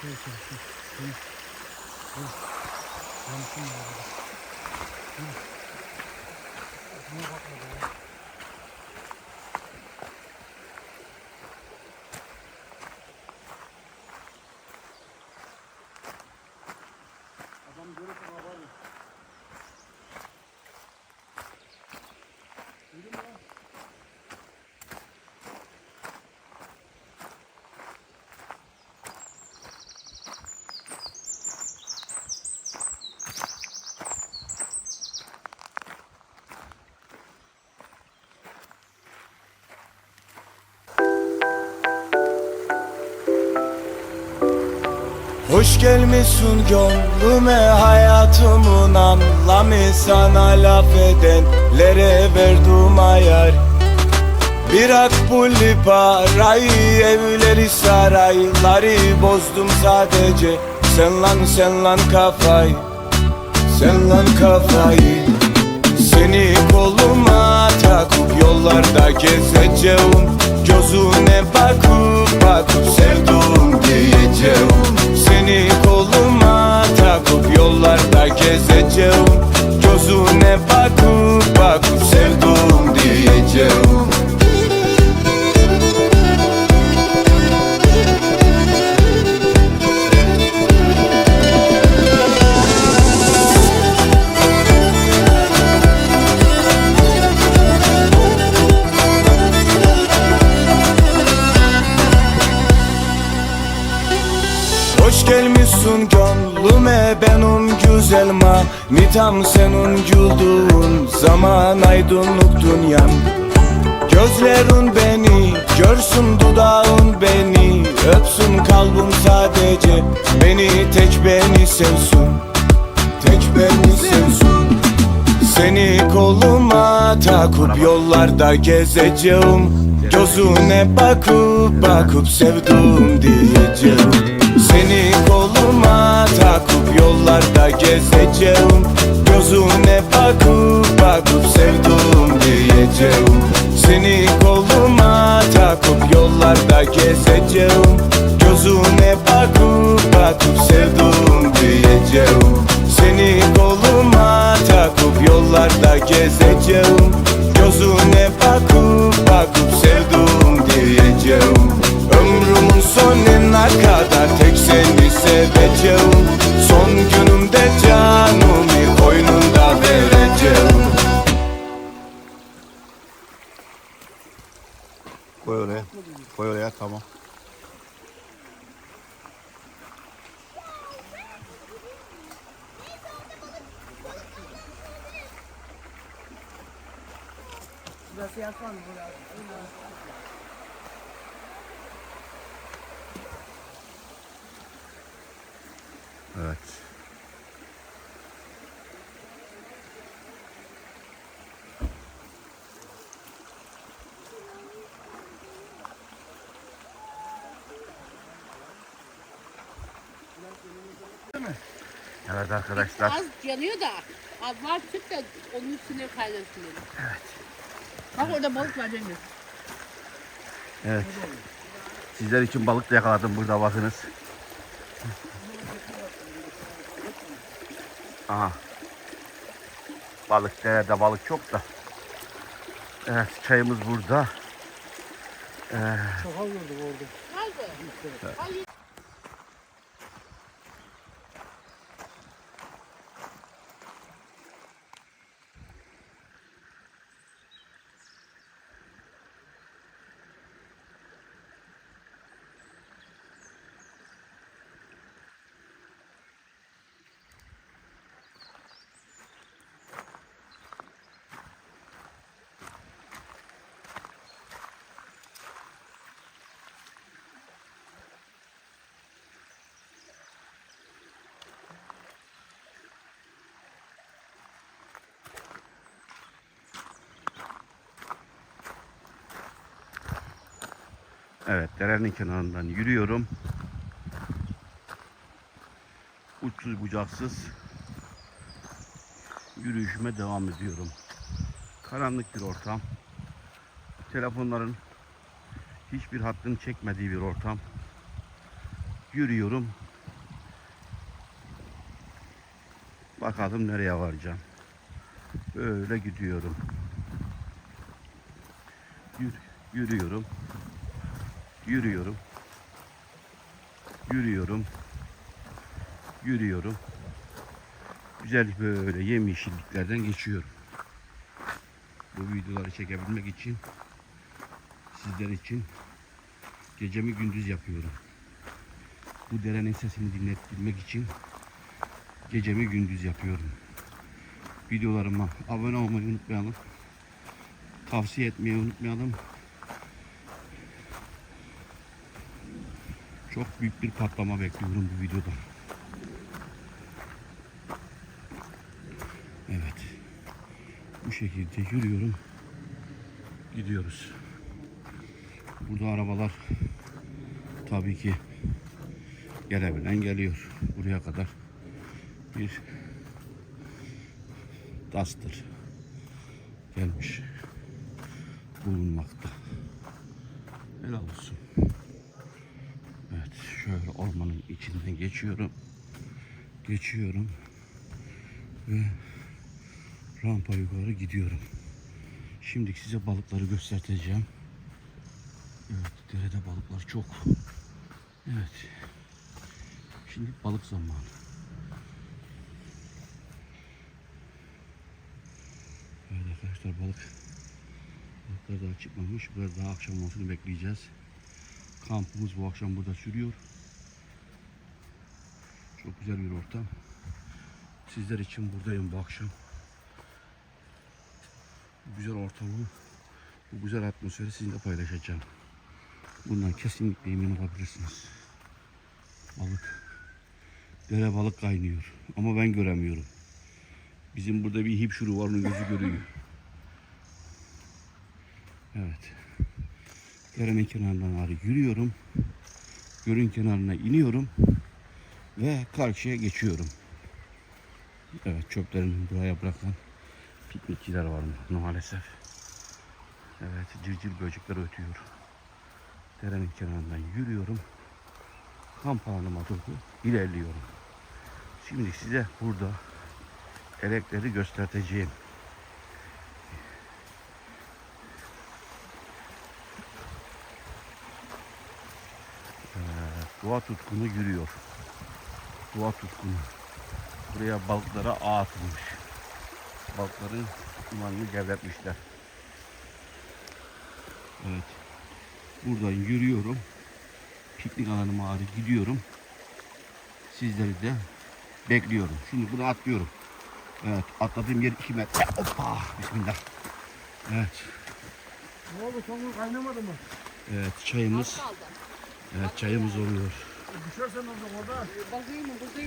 Şöyle şöyle şöyle. Şöyle. Şöyle. Yanlışım var orada. Şöyle. Niye bakmadı ya? Adam görürse haber Hoş gelmişsin gönlüme hayatımın anlamı Sana laf edenlere verdim ayar Bırak pulli parayı evleri sarayları Bozdum sadece. Sen lan sen lan kafayı Sen lan kafayı. Seni koluma takıp yollarda gezeceğim. Gözüne bakıp bakıp sevdim diyeceğim Seni koluma takıp yollarda gezeceğim. Gözüne bakıp bakıp sevdim diyeceğim güzel manitam Senin zaman aydınlık dünyam. Gözlerin beni, görsün dudağın beni. Öpsün kalbim sadece, beni tek beni sevsin. Tek beni sevsin. Seni koluma takıp yollarda gezeceğim. Gözüne bakıp bakıp sevdim diyeceğim. Seni koluma takıp yollarda gezeceğim. Gözüne bakıp bakıp sevdim diyeceğim. Seni koluma takıp yollarda gezeceğim. Gözüne bakıp bakıp sevdim diyeceğim. Seni koluma takıp yollarda gezeceğim Koy oraya. Koy oraya tamam. Evet. Evet arkadaşlar. Az yanıyor da az var tüp de onun üstüne kaynasın. Evet. Bak orada balık var Cengiz. Evet. Sizler için balık da yakaladım burada bakınız. Aha. Balık derede balık çok da. Evet çayımız burada. Ee, Çakal gördük orada. Nerede? Evet derenin kenarından yürüyorum. Uçsuz bucaksız yürüyüşüme devam ediyorum. Karanlık bir ortam. Telefonların hiçbir hattını çekmediği bir ortam. Yürüyorum. Bakalım nereye varacağım. Böyle gidiyorum. Yür, yürüyorum. Yürüyorum. Yürüyorum. Yürüyorum. Güzel böyle yemyeşilliklerden geçiyorum. Bu videoları çekebilmek için sizler için gecemi gündüz yapıyorum. Bu derenin sesini dinletebilmek için gecemi gündüz yapıyorum. Videolarıma abone olmayı unutmayalım. Tavsiye etmeyi unutmayalım. Çok büyük bir patlama bekliyorum bu videoda. Evet. Bu şekilde yürüyorum. Gidiyoruz. Burada arabalar tabii ki gelebilen geliyor. Buraya kadar bir Duster gelmiş bulunmakta. Helal olsun. Ormanın içinden geçiyorum. Geçiyorum ve rampa yukarı gidiyorum. Şimdi size balıkları göstereceğim. Evet derede balıklar çok. Evet. Şimdi balık zamanı. Evet arkadaşlar balık balıklar daha çıkmamış. Biraz daha akşam olmasını bekleyeceğiz. Kampımız bu akşam burada sürüyor. Çok güzel bir ortam. Sizler için buradayım bu akşam. Bu güzel ortamı, bu güzel atmosferi sizinle paylaşacağım. Bundan kesinlikle emin olabilirsiniz. Balık. Dere balık kaynıyor. Ama ben göremiyorum. Bizim burada bir hipşuru var onun gözü görüyor. Evet. Derenin kenarından ağrı yürüyorum. Gölün kenarına iniyorum. Ve karşıya geçiyorum. Evet çöplerini buraya bırakan piknikçiler var maalesef. Evet cırcır böcekler ötüyor. Derenin kenarından yürüyorum. Kamp alanıma doğru ilerliyorum. Şimdi size burada elekleri göstereceğim. Evet, doğa tutkunu yürüyor. Doğa tutkunu. Buraya balıklara ağ atılmış. Balıkların imanını gevretmişler. Evet. Buradan yürüyorum. Piknik alanıma doğru gidiyorum. Sizleri de bekliyorum. Şimdi bunu atlıyorum. Evet atladığım yer 2 metre. Hoppa. Bismillah. Evet. Ne oldu son kaynamadı mı? Evet çayımız. Evet çayımız oluyor. Düşersen orada orada. Bakayım mı? Bakayım.